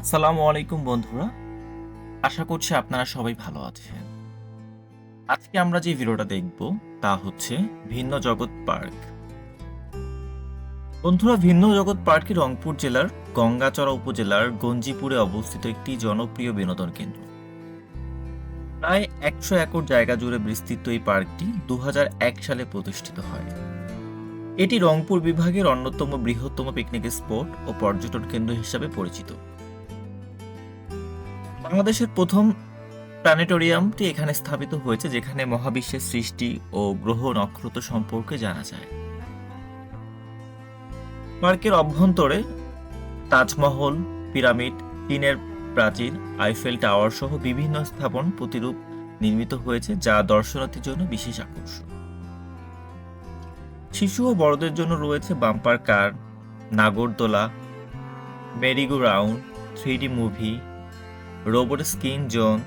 আসসালামু আলাইকুম বন্ধুরা। আশা করছি আপনারা সবাই ভালো আছেন। আজকে আমরা যে ভিডিওটা দেখব তা হচ্ছে ভিন্ন জগৎ পার্ক। বন্ধুরা, ভিন্ন জগৎ পার্কটি রংপুর জেলার গঙ্গাচড়া উপজেলার গঞ্জিপুরে অবস্থিত একটি জনপ্রিয় বিনোদন কেন্দ্র। প্রায় একশো একর জায়গা জুড়ে বিস্তৃত এই পার্কটি দু হাজার এক সালে প্রতিষ্ঠিত হয়। এটি রংপুর বিভাগের অন্যতম বৃহত্তম পিকনিক স্পট ও পর্যটন কেন্দ্র হিসাবে পরিচিত। বাংলাদেশের প্রথম প্ল্যানেটোরিয়ামটি এখানে স্থাপিত হয়েছে, যেখানে মহাবিশ্বের সৃষ্টি ও গ্রহ নক্ষত্র সম্পর্কে জানা যায়। পার্কের অভ্যন্তরে তাজমহল, পিরামিড চীনের প্রাচীর, আইফেল টাওয়ার সহ বিভিন্ন স্থাপন প্রতিরূপ নির্মিত হয়েছে, যা দর্শনার্থীর জন্য বিশেষ আকর্ষণ। শিশু ও বড়দের জন্য রয়েছে বাম্পার কার, নাগরদোলা merry go round three movie robot skin zone,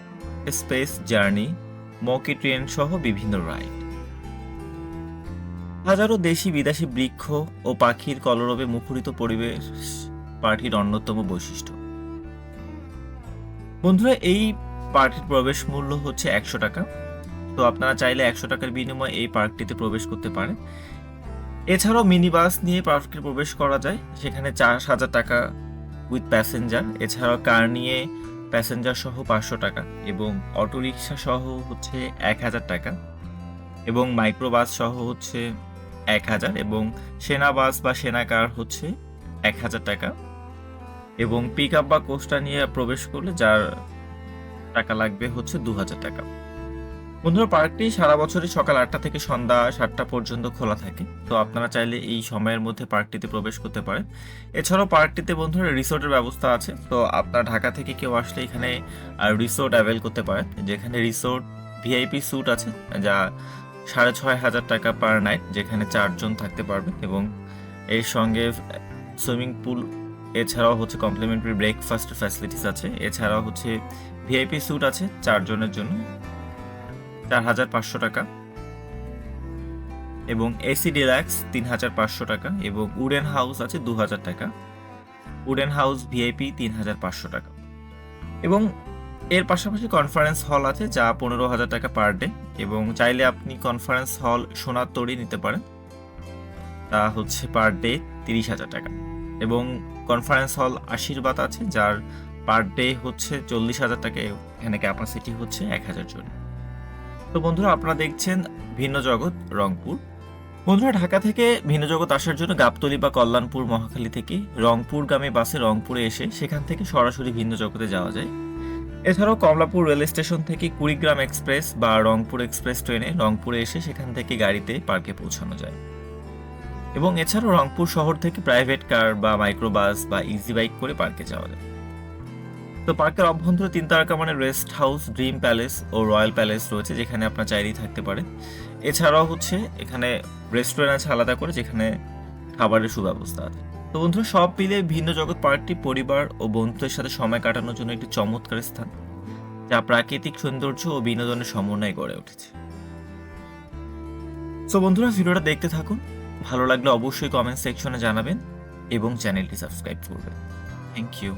space journey, Makki train সহ বিভিন্ন রাইড। হাজারো দেশি বিদেশি বৃক্ষ ও পাখির কলরবে মুখরিত পরিবেশ পার্টির অন্যতম বৈশিষ্ট্য। বন্ধুরা, এই পার্টির প্রবেশ মূল্য হচ্ছে একশো টাকা। তো আপনারা চাইলে একশো টাকার বিনিময়ে এই পার্কটিতে প্রবেশ করতে পারেন। এছাড়াও মিনি বাস নিয়ে পার্কে প্রবেশ করা যায়। সেখানে চার হাজার টাকা উইথ প্যাসেঞ্জার। এছাড়াও কার নিয়ে প্যাসেঞ্জার সহ পাঁচশো টাকা এবং অটোরিকশা সহ হচ্ছে এক হাজার টাকা এবং মাইক্রোবাস সহ হচ্ছে এক হাজার এবং সেনা বাস বা সেনা কার হচ্ছে এক হাজার টাকা এবং পিক আপ বা কোস্টা নিয়ে প্রবেশ করলে যার টাকা লাগবে হচ্ছে দু হাজার টাকা। বন্ধুরা, পার্কটি সারা বছরই সকাল আটটা থেকে সন্ধ্যা সাতটা পর্যন্ত খোলা থাকে। তো আপনারা চাইলে এই সময়ের মধ্যে পার্কটিতে প্রবেশ করতে পারেন। এছাড়াও পার্কটিতে বন্ধুরা রিসোর্টের ব্যবস্থা আছে। তো আপনার ঢাকা থেকে কেউ আসলে এখানে রিসোর্ট অ্যাভেল করতে পারেন। যেখানে রিসোর্ট ভিআইপি স্যুট আছে, যা সাড়ে ছয় হাজার টাকা পার নাইট যেখানে চারজন থাকতে পারবেন এবং এর সঙ্গে সুইমিং পুল এছাড়াও হচ্ছে কমপ্লিমেন্টারি ব্রেকফাস্ট ফ্যাসিলিটিস আছে। এছাড়াও হচ্ছে ভিআইপি স্যুট আছে, চারজনের জন্য। চার হাজার পাঁচশো টাকা এবং এসি ডিলাক্স তিন হাজার পাঁচশো টাকা এবং উডেন হাউস আছে দু হাজার টাকা। উডেন হাউস ভিআইপি তিন হাজার পাঁচশো টাকা। এবং এর পাশাপাশি কনফারেন্স হল আছে যা পনেরো হাজার টাকা পার ডে এবং চাইলে আপনি কনফারেন্স হল সোনার তৈরি নিতে পারেন। তা হচ্ছে পার ডে তিরিশ হাজার টাকা। এবং কনফারেন্স হল আশীর্বাদ আছে যার পার ডে হচ্ছে চল্লিশ হাজার টাকা, এখানে ক্যাপাসিটি হচ্ছে এক হাজার জন। তো বন্ধুরা আপনারা দেখছেন ভিন্ন জগৎ, রংপুর। বন্ধুরা, ঢাকা থেকে ভিন্ন জগৎ আসার জন্য গাবতলি বা কল্যাণপুর মহাখালী থেকে রংপুর রংপুরগামী বাসে রংপুরে এসে সেখান থেকে সরাসরি ভিন্ন জগতে যাওয়া যায়। এছাড়াও কমলাপুর রেল স্টেশন থেকে কুড়িগ্রাম এক্সপ্রেস বা রংপুর এক্সপ্রেস ট্রেনে রংপুরে এসে সেখান থেকে গাড়িতে পার্কে পৌঁছানো যায়। এবং এছাড়াও রংপুর শহর থেকে প্রাইভেট কার বা মাইক্রোবাস বা ইজি বাইক করে পার্কে যাওয়া যায়। তো পার্কের অভ্যন্তরে তিন তারকা মানে রেস্ট হাউস, ড্রিম প্যালেস ও রয়্যাল প্যালেস রয়েছে, যেখানে আপনার চাইলেই থাকতে পারেন এছাড়াও হচ্ছে এখানে রেস্টুরেন্ট আছে আলাদা করে, যেখানে খাবারের সুব্যবস্থা আছে। তো বন্ধুরা, সব মিলে ভিন্ন জগৎ পার্কটি পরিবার ও বন্ধুদের সাথে সময় কাটানোর জন্য একটি চমৎকার স্থান, যা প্রাকৃতিক সৌন্দর্য ও বিনোদনের সমন্বয়ে গড়ে উঠেছে। তো বন্ধুরা, ভিডিওটা দেখতে থাকুন। ভালো লাগলে অবশ্যই কমেন্ট সেকশনে জানাবেন এবং চ্যানেলটি সাবস্ক্রাইব করবেন। Thank you